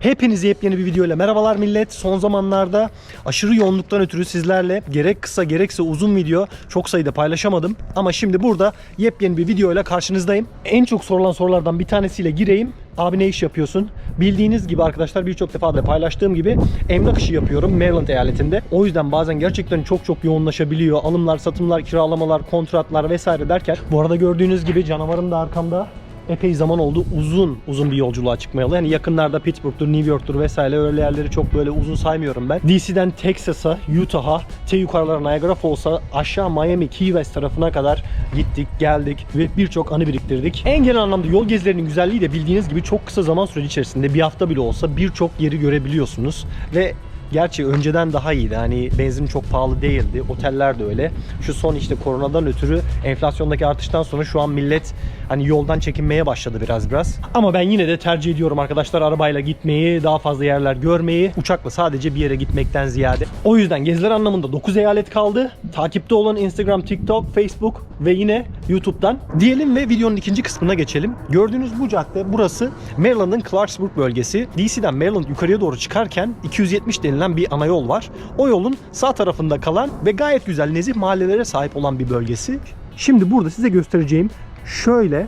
Hepinize yepyeni bir video ile merhabalar millet. Son zamanlarda aşırı yoğunluktan ötürü sizlerle gerek kısa gerekse uzun video çok sayıda paylaşamadım. Ama şimdi burada yepyeni bir video ile karşınızdayım. En çok sorulan sorulardan bir tanesiyle gireyim. Abi ne iş yapıyorsun? Bildiğiniz gibi arkadaşlar birçok defa da paylaştığım gibi emlak işi yapıyorum Maryland eyaletinde. O yüzden bazen gerçekten çok çok yoğunlaşabiliyor. Alımlar, satımlar, kiralamalar, kontratlar vesaire derken. Bu arada gördüğünüz gibi canavarım da arkamda epey zaman oldu uzun uzun bir yolculuğa çıkmayalı. Yani yakınlarda Pittsburgh'tur, New York'tur vesaire öyle yerleri çok böyle uzun saymıyorum ben. DC'den Texas'a, Utah'a, te yukarılara Niagara Falls'a, aşağı Miami, Key West tarafına kadar gittik, geldik ve birçok anı biriktirdik. En genel anlamda yol gezilerinin güzelliği de bildiğiniz gibi çok kısa zaman süreci içerisinde bir hafta bile olsa birçok yeri görebiliyorsunuz ve Gerçi önceden daha iyiydi. Hani benzin çok pahalı değildi. Oteller de öyle. Şu son işte koronadan ötürü enflasyondaki artıştan sonra şu an millet hani yoldan çekinmeye başladı biraz biraz. Ama ben yine de tercih ediyorum arkadaşlar arabayla gitmeyi, daha fazla yerler görmeyi. Uçakla sadece bir yere gitmekten ziyade. O yüzden geziler anlamında 9 eyalet kaldı. Takipte olun Instagram, TikTok, Facebook ve yine YouTube'dan. Diyelim ve videonun ikinci kısmına geçelim. Gördüğünüz bu cadde burası Maryland'ın Clarksburg bölgesi. DC'den Maryland yukarıya doğru çıkarken 270 denilen bir ana yol var. O yolun sağ tarafında kalan ve gayet güzel nezih mahallelere sahip olan bir bölgesi. Şimdi burada size göstereceğim şöyle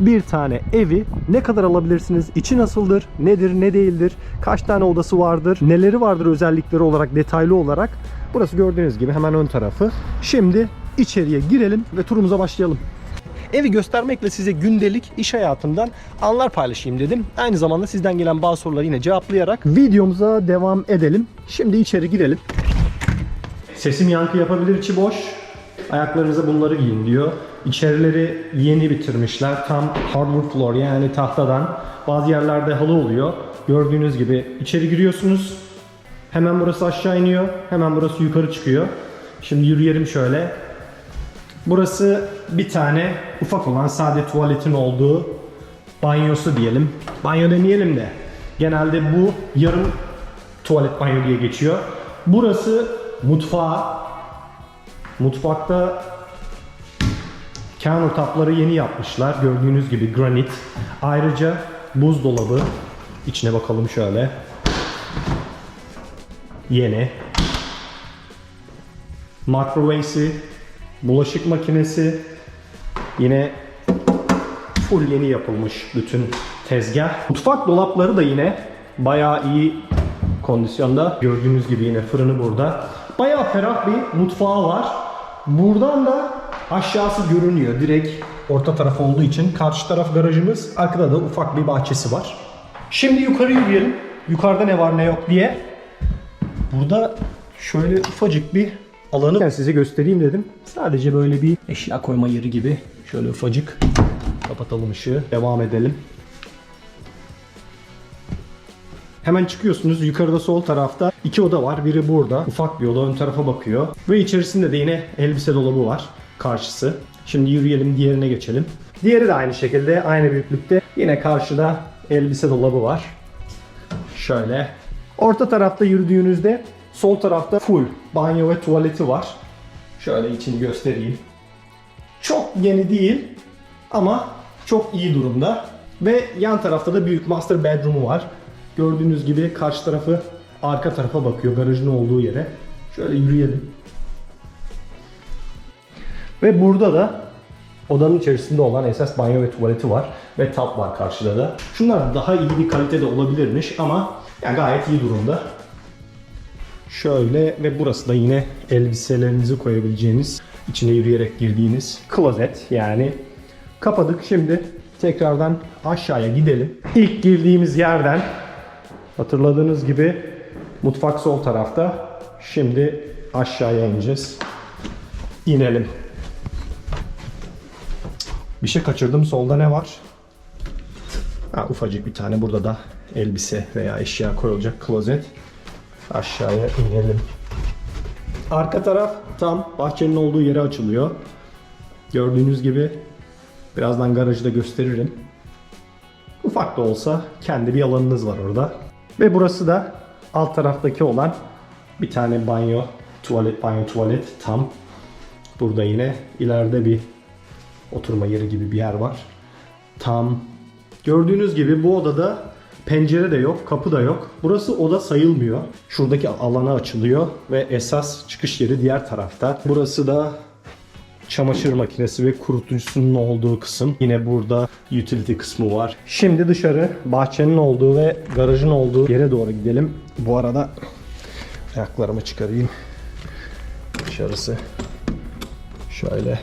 bir tane evi ne kadar alabilirsiniz? İçi nasıldır? Nedir? Ne değildir? Kaç tane odası vardır? Neleri vardır özellikleri olarak detaylı olarak? Burası gördüğünüz gibi hemen ön tarafı. Şimdi içeriye girelim ve turumuza başlayalım. Evi göstermekle size gündelik iş hayatından anlar paylaşayım dedim. Aynı zamanda sizden gelen bazı soruları yine cevaplayarak videomuza devam edelim. Şimdi içeri girelim. Sesim yankı yapabilir içi boş. Ayaklarınıza bunları giyin diyor. İçerileri yeni bitirmişler. Tam hardwood floor yani tahtadan. Bazı yerlerde halı oluyor. Gördüğünüz gibi içeri giriyorsunuz. Hemen burası aşağı iniyor. Hemen burası yukarı çıkıyor. Şimdi yürüyelim şöyle. Burası bir tane ufak olan sade tuvaletin olduğu banyosu diyelim. Banyo demeyelim de. Genelde bu yarım tuvalet banyo diye geçiyor. Burası mutfağı. Mutfakta countertopları yeni yapmışlar. Gördüğünüz gibi granit. Ayrıca buzdolabı. İçine bakalım şöyle. Yeni. Microwave'si, bulaşık makinesi, yine full yeni yapılmış bütün tezgah. Mutfak dolapları da yine bayağı iyi kondisyonda. Gördüğünüz gibi yine fırını burada. Bayağı ferah bir mutfağı var. Buradan da aşağısı görünüyor. Direkt orta taraf olduğu için. Karşı taraf garajımız. Arkada da ufak bir bahçesi var. Şimdi yukarı yürüyelim. Yukarıda ne var ne yok diye. Burada şöyle ufacık bir alanı ben size göstereyim dedim. Sadece böyle bir eşya koyma yeri gibi. Şöyle ufacık. Kapatalım ışığı. Devam edelim. Hemen çıkıyorsunuz. Yukarıda sol tarafta iki oda var. Biri burada. Ufak bir oda ön tarafa bakıyor. Ve içerisinde de yine elbise dolabı var. Karşısı. Şimdi yürüyelim diğerine geçelim. Diğeri de aynı şekilde aynı büyüklükte. Yine karşıda elbise dolabı var. Şöyle. Orta tarafta yürüdüğünüzde sol tarafta full banyo ve tuvaleti var. Şöyle içini göstereyim. Çok yeni değil ama çok iyi durumda. Ve yan tarafta da büyük master bedroom'u var. Gördüğünüz gibi karşı tarafı arka tarafa bakıyor garajın olduğu yere. Şöyle yürüyelim. Ve burada da odanın içerisinde olan esas banyo ve tuvaleti var. Ve tap var karşıda da. Şunlar daha iyi bir kalitede olabilirmiş ama yani gayet iyi durumda. Şöyle ve burası da yine elbiselerinizi koyabileceğiniz, içine yürüyerek girdiğiniz klozet yani. Kapadık şimdi tekrardan aşağıya gidelim. İlk girdiğimiz yerden hatırladığınız gibi mutfak sol tarafta. Şimdi aşağıya ineceğiz. İnelim. Bir şey kaçırdım. Solda ne var? Ha, ufacık bir tane burada da elbise veya eşya koyulacak klozet. Aşağıya inelim. Arka taraf tam bahçenin olduğu yere açılıyor. Gördüğünüz gibi birazdan garajı da gösteririm. Ufak da olsa kendi bir alanınız var orada. Ve burası da alt taraftaki olan bir tane banyo, tuvalet, banyo, tuvalet tam. Burada yine ileride bir oturma yeri gibi bir yer var. Tam gördüğünüz gibi bu odada Pencere de yok, kapı da yok. Burası oda sayılmıyor. Şuradaki alana açılıyor ve esas çıkış yeri diğer tarafta. Burası da çamaşır makinesi ve kurutucusunun olduğu kısım. Yine burada utility kısmı var. Şimdi dışarı bahçenin olduğu ve garajın olduğu yere doğru gidelim. Bu arada ayaklarımı çıkarayım. Dışarısı şöyle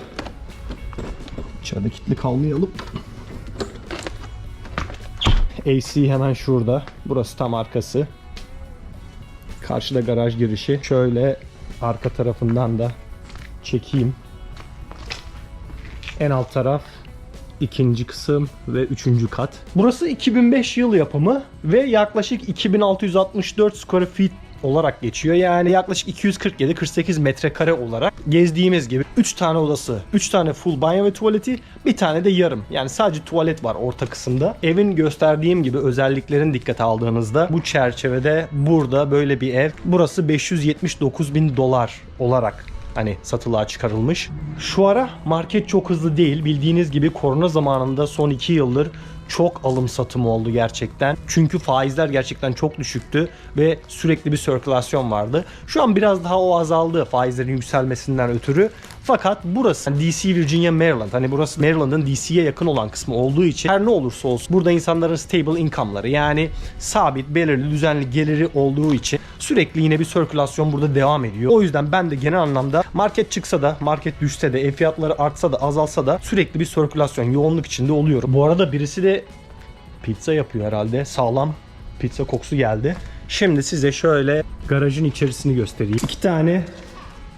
içeride kilitli kalmayalım. AC hemen şurada. Burası tam arkası. Karşıda garaj girişi. Şöyle arka tarafından da çekeyim. En alt taraf ikinci kısım ve üçüncü kat. Burası 2005 yıl yapımı ve yaklaşık 2664 square feet olarak geçiyor. Yani yaklaşık 247-48 metrekare olarak gezdiğimiz gibi 3 tane odası, 3 tane full banyo ve tuvaleti, bir tane de yarım. Yani sadece tuvalet var orta kısımda. Evin gösterdiğim gibi özelliklerin dikkate aldığınızda bu çerçevede burada böyle bir ev. Burası 579 bin dolar olarak hani satılığa çıkarılmış. Şu ara market çok hızlı değil. Bildiğiniz gibi korona zamanında son 2 yıldır çok alım satım oldu gerçekten. Çünkü faizler gerçekten çok düşüktü ve sürekli bir sirkülasyon vardı. Şu an biraz daha o azaldı faizlerin yükselmesinden ötürü. Fakat burası DC, Virginia, Maryland. Hani burası Maryland'ın DC'ye yakın olan kısmı olduğu için her ne olursa olsun burada insanların stable income'ları yani sabit, belirli, düzenli geliri olduğu için sürekli yine bir sirkülasyon burada devam ediyor. O yüzden ben de genel anlamda market çıksa da, market düşse de, ev fiyatları artsa da, azalsa da sürekli bir sirkülasyon, yoğunluk içinde oluyorum. Bu arada birisi de pizza yapıyor herhalde. Sağlam pizza kokusu geldi. Şimdi size şöyle garajın içerisini göstereyim. İki tane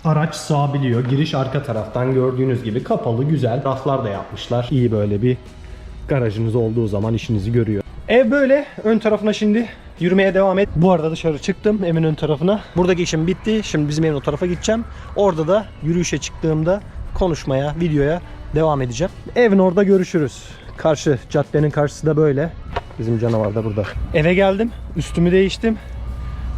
araç sığabiliyor. Giriş arka taraftan gördüğünüz gibi kapalı, güzel. Raflar da yapmışlar. İyi böyle bir garajınız olduğu zaman işinizi görüyor. Ev böyle. Ön tarafına şimdi yürümeye devam et. Bu arada dışarı çıktım evin ön tarafına. Buradaki işim bitti. Şimdi bizim evin o tarafa gideceğim. Orada da yürüyüşe çıktığımda konuşmaya, videoya devam edeceğim. Evin orada görüşürüz. Karşı caddenin karşısı da böyle. Bizim canavar da burada. Eve geldim. Üstümü değiştim.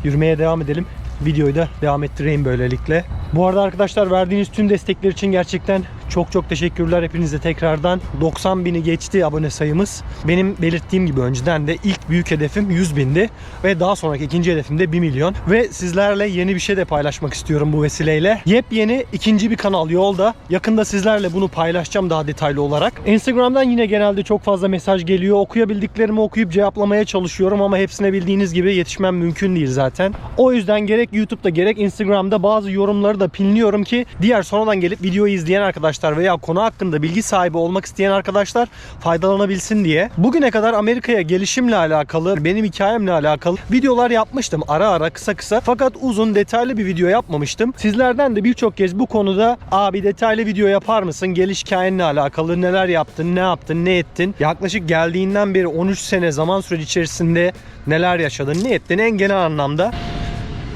Yürümeye devam edelim. Videoyu da devam ettireyim böylelikle. Bu arada arkadaşlar verdiğiniz tüm destekler için gerçekten çok çok teşekkürler hepinize tekrardan. 90 bini geçti abone sayımız. Benim belirttiğim gibi önceden de ilk büyük hedefim 100 bindi. Ve daha sonraki ikinci hedefim de 1 milyon. Ve sizlerle yeni bir şey de paylaşmak istiyorum bu vesileyle. Yepyeni ikinci bir kanal yolda. Yakında sizlerle bunu paylaşacağım daha detaylı olarak. Instagram'dan yine genelde çok fazla mesaj geliyor. Okuyabildiklerimi okuyup cevaplamaya çalışıyorum ama hepsine bildiğiniz gibi yetişmem mümkün değil zaten. O yüzden gerek YouTube'da gerek Instagram'da bazı yorumları da pinliyorum ki diğer sonradan gelip videoyu izleyen arkadaşlar veya konu hakkında bilgi sahibi olmak isteyen arkadaşlar faydalanabilsin diye. Bugüne kadar Amerika'ya gelişimle alakalı, benim hikayemle alakalı videolar yapmıştım ara ara kısa kısa. Fakat uzun detaylı bir video yapmamıştım. Sizlerden de birçok kez bu konuda abi detaylı video yapar mısın? Geliş hikayenle alakalı neler yaptın, ne yaptın, ne ettin? Yaklaşık geldiğinden beri 13 sene zaman süreci içerisinde neler yaşadın, ne ettin en genel anlamda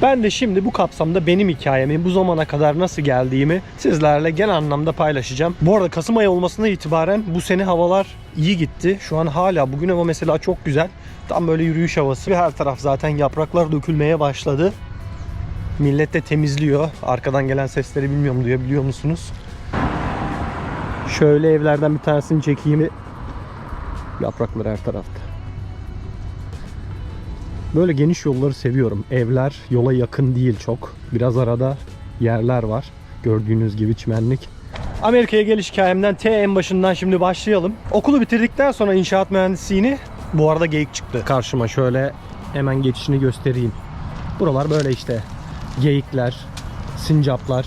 ben de şimdi bu kapsamda benim hikayemi, bu zamana kadar nasıl geldiğimi sizlerle genel anlamda paylaşacağım. Bu arada Kasım ayı olmasına itibaren bu sene havalar iyi gitti. Şu an hala bugün hava mesela çok güzel. Tam böyle yürüyüş havası ve her taraf zaten yapraklar dökülmeye başladı. Millet de temizliyor. Arkadan gelen sesleri bilmiyorum duyabiliyor musunuz? Şöyle evlerden bir tanesini çekeyim. Yapraklar her tarafta. Böyle geniş yolları seviyorum. Evler yola yakın değil çok. Biraz arada yerler var. Gördüğünüz gibi çimenlik. Amerika'ya geliş hikayemden T en başından şimdi başlayalım. Okulu bitirdikten sonra inşaat mühendisliğini bu arada geyik çıktı karşıma. Şöyle hemen geçişini göstereyim. Buralar böyle işte. Geyikler, sincaplar.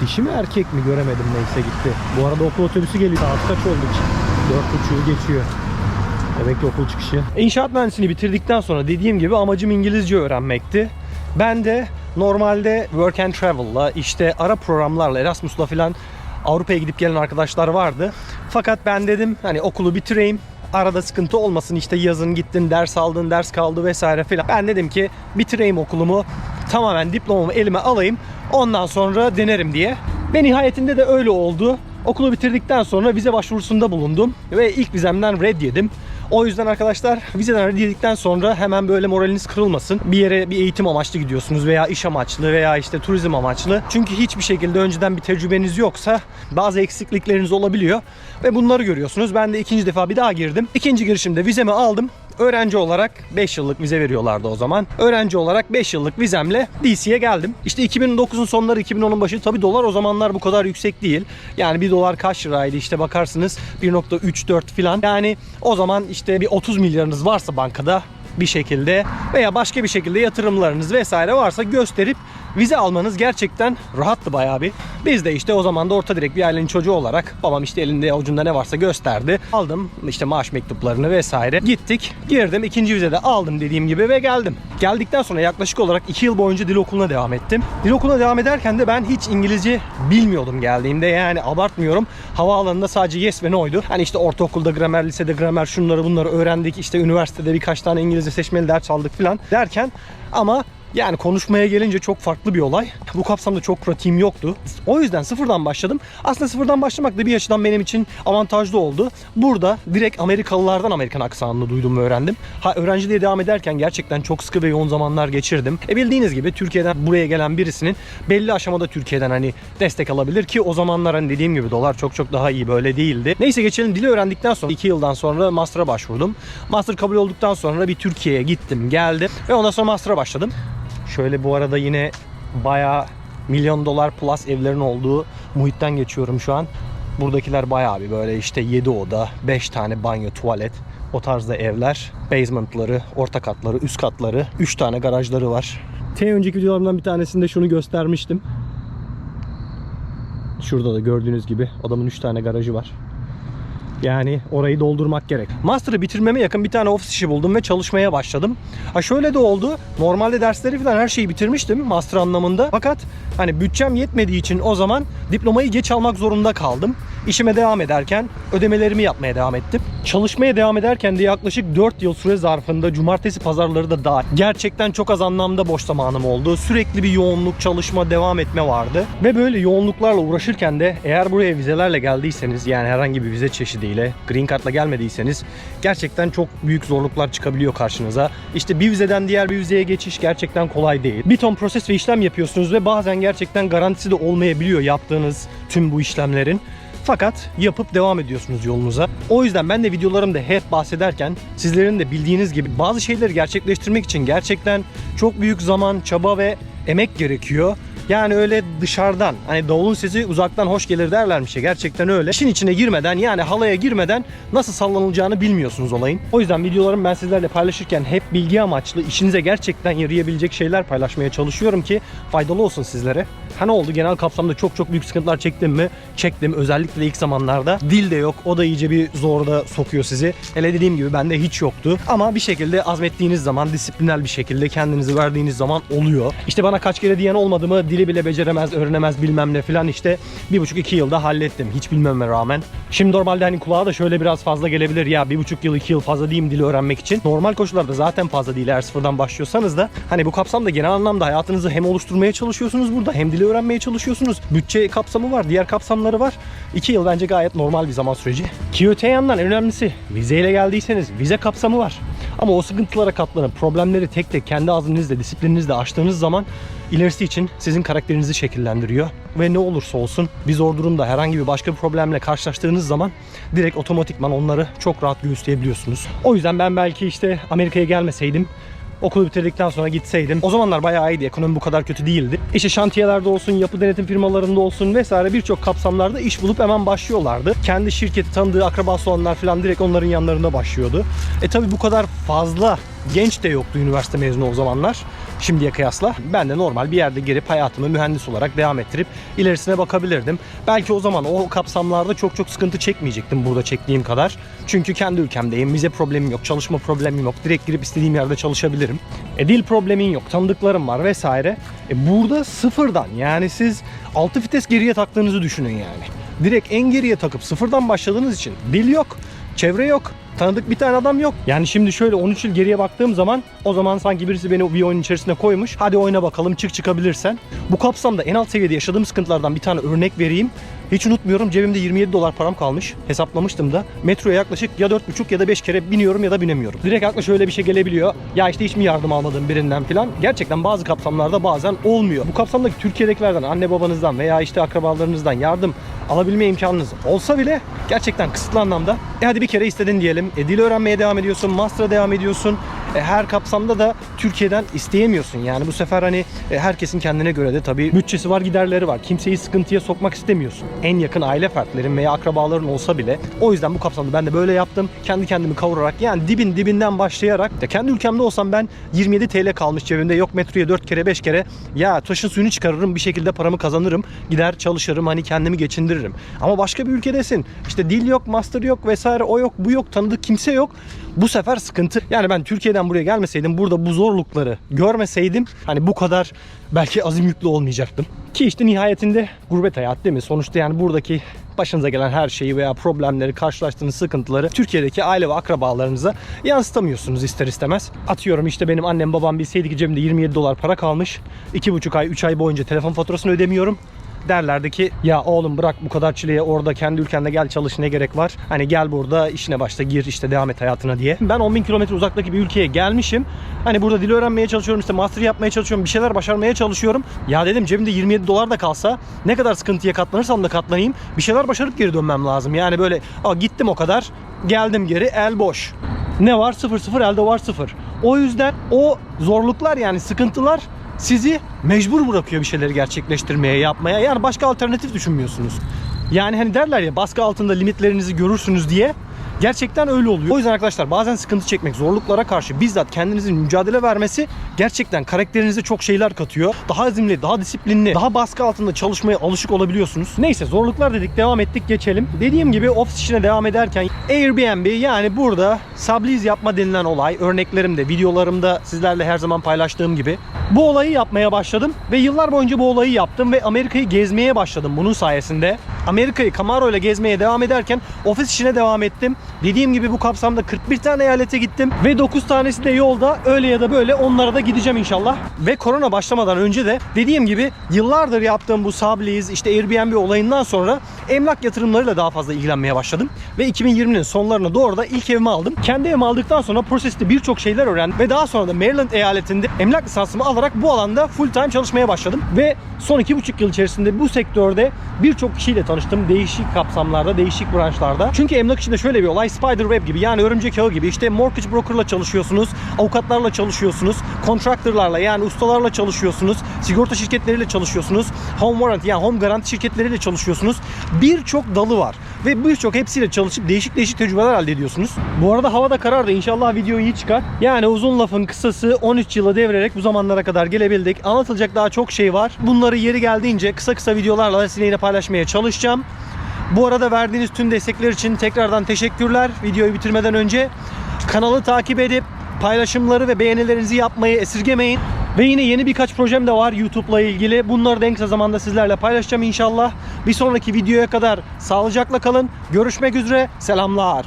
Dişi mi erkek mi göremedim neyse gitti. Bu arada okul otobüsü geliyor. Saat kaç oldu? Dört buçuğu geçiyor. Demek ki okul çıkışı. İnşaat mühendisliğini bitirdikten sonra dediğim gibi amacım İngilizce öğrenmekti. Ben de normalde work and travel'la işte ara programlarla Erasmus'la falan Avrupa'ya gidip gelen arkadaşlar vardı. Fakat ben dedim hani okulu bitireyim. Arada sıkıntı olmasın işte yazın gittin ders aldın ders kaldı vesaire filan. Ben dedim ki bitireyim okulumu tamamen diplomamı elime alayım ondan sonra denerim diye. Ve nihayetinde de öyle oldu. Okulu bitirdikten sonra vize başvurusunda bulundum ve ilk vizemden red yedim. O yüzden arkadaşlar vizeden dedikten sonra hemen böyle moraliniz kırılmasın. Bir yere bir eğitim amaçlı gidiyorsunuz veya iş amaçlı veya işte turizm amaçlı. Çünkü hiçbir şekilde önceden bir tecrübeniz yoksa bazı eksiklikleriniz olabiliyor ve bunları görüyorsunuz. Ben de ikinci defa bir daha girdim. İkinci girişimde vizemi aldım. Öğrenci olarak 5 yıllık vize veriyorlardı o zaman. Öğrenci olarak 5 yıllık vizemle DC'ye geldim. İşte 2009'un sonları 2010'un başı tabi dolar o zamanlar bu kadar yüksek değil. Yani 1 dolar kaç liraydı işte bakarsınız 1.34 falan. Yani o zaman işte bir 30 milyarınız varsa bankada bir şekilde veya başka bir şekilde yatırımlarınız vesaire varsa gösterip vize almanız gerçekten rahattı bayağı bir. Biz de işte o zaman da orta direkt bir ailenin çocuğu olarak babam işte elinde avucunda ne varsa gösterdi. Aldım işte maaş mektuplarını vesaire. Gittik girdim ikinci vizede aldım dediğim gibi ve geldim. Geldikten sonra yaklaşık olarak 2 yıl boyunca dil okuluna devam ettim. Dil okuluna devam ederken de ben hiç İngilizce bilmiyordum geldiğimde yani abartmıyorum. Havaalanında sadece yes ve no'ydu. Hani işte ortaokulda gramer, lisede gramer şunları bunları öğrendik. İşte üniversitede birkaç tane İngilizce seçmeli ders aldık falan derken ama yani konuşmaya gelince çok farklı bir olay. Bu kapsamda çok pratiğim yoktu. O yüzden sıfırdan başladım. Aslında sıfırdan başlamak da bir açıdan benim için avantajlı oldu. Burada direkt Amerikalılardan Amerikan aksanını duydum ve öğrendim. Ha öğrenciliğe devam ederken gerçekten çok sıkı ve yoğun zamanlar geçirdim. E bildiğiniz gibi Türkiye'den buraya gelen birisinin belli aşamada Türkiye'den hani destek alabilir ki o zamanlar hani dediğim gibi dolar çok çok daha iyi böyle değildi. Neyse geçelim dili öğrendikten sonra 2 yıldan sonra master'a başvurdum. Master kabul olduktan sonra bir Türkiye'ye gittim geldim ve ondan sonra master'a başladım. Şöyle bu arada yine bayağı milyon dolar plus evlerin olduğu muhitten geçiyorum şu an. Buradakiler bayağı bir böyle işte 7 oda, 5 tane banyo, tuvalet. O tarzda evler. Basement'ları, orta katları, üst katları, 3 tane garajları var. T önceki videolarımdan bir tanesinde şunu göstermiştim. Şurada da gördüğünüz gibi adamın 3 tane garajı var. Yani orayı doldurmak gerek. Master'ı bitirmeme yakın bir tane ofis işi buldum ve çalışmaya başladım. Ha şöyle de oldu. Normalde dersleri falan her şeyi bitirmiştim master anlamında. Fakat hani bütçem yetmediği için o zaman diplomayı geç almak zorunda kaldım. İşime devam ederken ödemelerimi yapmaya devam ettim. Çalışmaya devam ederken de yaklaşık 4 yıl süre zarfında cumartesi pazarları da dahil. Gerçekten çok az anlamda boş zamanım oldu. Sürekli bir yoğunluk, çalışma, devam etme vardı. Ve böyle yoğunluklarla uğraşırken de eğer buraya vizelerle geldiyseniz yani herhangi bir vize çeşidiyle green card'la gelmediyseniz gerçekten çok büyük zorluklar çıkabiliyor karşınıza. İşte bir vizeden diğer bir vizeye geçiş gerçekten kolay değil. Bir ton proses ve işlem yapıyorsunuz ve bazen gerçekten garantisi de olmayabiliyor yaptığınız tüm bu işlemlerin. Fakat yapıp devam ediyorsunuz yolunuza. O yüzden ben de videolarımda hep bahsederken sizlerin de bildiğiniz gibi bazı şeyleri gerçekleştirmek için gerçekten çok büyük zaman, çaba ve emek gerekiyor. Yani öyle dışarıdan hani davulun sesi uzaktan hoş gelir derlermiş ya gerçekten öyle. İşin içine girmeden yani halaya girmeden nasıl sallanılacağını bilmiyorsunuz olayın. O yüzden videolarımı ben sizlerle paylaşırken hep bilgi amaçlı işinize gerçekten yarayabilecek şeyler paylaşmaya çalışıyorum ki faydalı olsun sizlere. Ha ne oldu genel kapsamda çok çok büyük sıkıntılar çektim mi? Çektim özellikle ilk zamanlarda. Dil de yok o da iyice bir zorda sokuyor sizi. Hele dediğim gibi bende hiç yoktu. Ama bir şekilde azmettiğiniz zaman disiplinel bir şekilde kendinizi verdiğiniz zaman oluyor. İşte bana kaç kere diyen olmadı mı dili bile beceremez, öğrenemez bilmem ne falan işte bir buçuk iki yılda hallettim. Hiç bilmeme rağmen. Şimdi normalde hani kulağa da şöyle biraz fazla gelebilir ya bir buçuk yıl iki yıl fazla mi dili öğrenmek için. Normal koşullarda zaten fazla değil eğer sıfırdan başlıyorsanız da hani bu kapsamda genel anlamda hayatınızı hem oluşturmaya çalışıyorsunuz burada hem dili öğrenmeye çalışıyorsunuz. Bütçe kapsamı var, diğer kapsamları var. İki yıl bence gayet normal bir zaman süreci. Ki öte yandan en önemlisi vizeyle geldiyseniz vize kapsamı var. Ama o sıkıntılara katlanıp problemleri tek tek kendi ağzınızla, disiplininizle aştığınız zaman ilerisi için sizin karakterinizi şekillendiriyor. Ve ne olursa olsun bir zor durumda herhangi bir başka bir problemle karşılaştığınız zaman direkt otomatikman onları çok rahat göğüsleyebiliyorsunuz. O yüzden ben belki işte Amerika'ya gelmeseydim okulu bitirdikten sonra gitseydim. O zamanlar bayağı iyiydi. Ekonomi bu kadar kötü değildi. İşte şantiyelerde olsun, yapı denetim firmalarında olsun vesaire birçok kapsamlarda iş bulup hemen başlıyorlardı. Kendi şirketi tanıdığı akrabası olanlar falan direkt onların yanlarında başlıyordu. E tabi bu kadar fazla genç de yoktu üniversite mezunu o zamanlar. Şimdiye kıyasla. Ben de normal bir yerde girip hayatımı mühendis olarak devam ettirip ilerisine bakabilirdim. Belki o zaman o kapsamlarda çok çok sıkıntı çekmeyecektim burada çektiğim kadar. Çünkü kendi ülkemdeyim. Vize problemim yok, çalışma problemim yok. Direkt girip istediğim yerde çalışabilirim. E dil problemin yok, tanıdıklarım var vesaire. E burada sıfırdan yani siz 6 vites geriye taktığınızı düşünün yani. Direkt en geriye takıp sıfırdan başladığınız için dil yok, çevre yok, tanıdık bir tane adam yok. Yani şimdi şöyle 13 yıl geriye baktığım zaman o zaman sanki birisi beni bir oyun içerisine koymuş. Hadi oyna bakalım çık çıkabilirsen. Bu kapsamda en alt seviyede yaşadığım sıkıntılardan bir tane örnek vereyim. Hiç unutmuyorum cebimde 27 dolar param kalmış. Hesaplamıştım da. Metroya yaklaşık ya 4,5 ya da 5 kere biniyorum ya da binemiyorum. Direkt akla şöyle bir şey gelebiliyor. Ya işte hiç mi yardım almadın birinden falan. Gerçekten bazı kapsamlarda bazen olmuyor. Bu kapsamdaki Türkiye'dekilerden, anne babanızdan veya işte akrabalarınızdan yardım alabilme imkanınız olsa bile gerçekten kısıtlı anlamda. E hadi bir kere istedin diyelim. E dil öğrenmeye devam ediyorsun, master'a devam ediyorsun. E her kapsamda da Türkiye'den isteyemiyorsun. Yani bu sefer hani e, herkesin kendine göre de tabii bütçesi var, giderleri var. Kimseyi sıkıntıya sokmak istemiyorsun. En yakın aile fertlerin veya akrabaların olsa bile. O yüzden bu kapsamda ben de böyle yaptım. Kendi kendimi kavurarak yani dibin dibinden başlayarak de kendi ülkemde olsam ben 27 TL kalmış cebimde. Yok metroya 4 kere 5 kere ya taşın suyunu çıkarırım bir şekilde paramı kazanırım. Gider çalışırım hani kendimi geçindiririm. Ama başka bir ülkedesin. İşte dil yok, master yok vesaire o yok bu yok tanıdık kimse yok. Bu sefer sıkıntı. Yani ben Türkiye'den buraya gelmeseydim burada bu zorlukları görmeseydim hani bu kadar belki azim yüklü olmayacaktım. Ki işte nihayetinde gurbet hayat değil mi? Sonuçta yani buradaki başınıza gelen her şeyi veya problemleri, karşılaştığınız sıkıntıları Türkiye'deki aile ve akrabalarınıza yansıtamıyorsunuz ister istemez. Atıyorum işte benim annem babam bilseydi ki cebimde 27 dolar para kalmış. 2,5 ay 3 ay boyunca telefon faturasını ödemiyorum derlerdi ki ya oğlum bırak bu kadar çileye orada kendi ülkende gel çalış ne gerek var. Hani gel burada işine başla gir işte devam et hayatına diye. Ben 10 bin kilometre uzaktaki bir ülkeye gelmişim. Hani burada dil öğrenmeye çalışıyorum işte master yapmaya çalışıyorum bir şeyler başarmaya çalışıyorum. Ya dedim cebimde 27 dolar da kalsa ne kadar sıkıntıya katlanırsam da katlanayım bir şeyler başarıp geri dönmem lazım. Yani böyle Aa, gittim o kadar geldim geri el boş. Ne var? Sıfır sıfır elde var sıfır. O yüzden o zorluklar yani sıkıntılar sizi mecbur bırakıyor bir şeyleri gerçekleştirmeye, yapmaya. Yani başka alternatif düşünmüyorsunuz. Yani hani derler ya baskı altında limitlerinizi görürsünüz diye. Gerçekten öyle oluyor. O yüzden arkadaşlar bazen sıkıntı çekmek, zorluklara karşı bizzat kendinizin mücadele vermesi gerçekten karakterinize çok şeyler katıyor. Daha azimli, daha disiplinli, daha baskı altında çalışmaya alışık olabiliyorsunuz. Neyse zorluklar dedik, devam ettik, geçelim. Dediğim gibi ofis işine devam ederken Airbnb yani burada subliz yapma denilen olay örneklerimde, videolarımda sizlerle her zaman paylaştığım gibi bu olayı yapmaya başladım ve yıllar boyunca bu olayı yaptım ve Amerika'yı gezmeye başladım bunun sayesinde. Amerika'yı Camaro gezmeye devam ederken ofis işine devam ettim. Dediğim gibi bu kapsamda 41 tane eyalete gittim ve 9 tanesi de yolda öyle ya da böyle onlara da gideceğim inşallah. Ve korona başlamadan önce de dediğim gibi yıllardır yaptığım bu Sublease işte Airbnb olayından sonra emlak yatırımlarıyla daha fazla ilgilenmeye başladım. Ve 2020'nin sonlarına doğru da ilk evimi aldım. Kendi evimi aldıktan sonra proseste birçok şeyler öğrendim ve daha sonra da Maryland eyaletinde emlak lisansımı alarak bu alanda full time çalışmaya başladım. Ve son 2,5 yıl içerisinde bu sektörde birçok kişiyle tanıştım. Değişik kapsamlarda, değişik branşlarda. Çünkü emlak işinde şöyle bir olay spider web gibi yani örümcek ağı gibi. İşte mortgage broker'la çalışıyorsunuz, avukatlarla çalışıyorsunuz, contractor'larla yani ustalarla çalışıyorsunuz, sigorta şirketleriyle çalışıyorsunuz, home warranty yani home garanti şirketleriyle çalışıyorsunuz. Birçok dalı var ve birçok hepsiyle çalışıp değişik değişik tecrübeler elde ediyorsunuz. Bu arada hava da karardı. İnşallah video iyi çıkar. Yani uzun lafın kısası 13 yıla devirerek bu zamanlara kadar gelebildik. Anlatılacak daha çok şey var. Bunları yeri geldiğince kısa kısa videolarla sizinle paylaşmaya çalışacağım. Bu arada verdiğiniz tüm destekler için tekrardan teşekkürler. Videoyu bitirmeden önce kanalı takip edip paylaşımları ve beğenilerinizi yapmayı esirgemeyin. Ve yine yeni birkaç projem de var YouTube'la ilgili. Bunları da en kısa zamanda sizlerle paylaşacağım inşallah. Bir sonraki videoya kadar sağlıcakla kalın. Görüşmek üzere. Selamlar.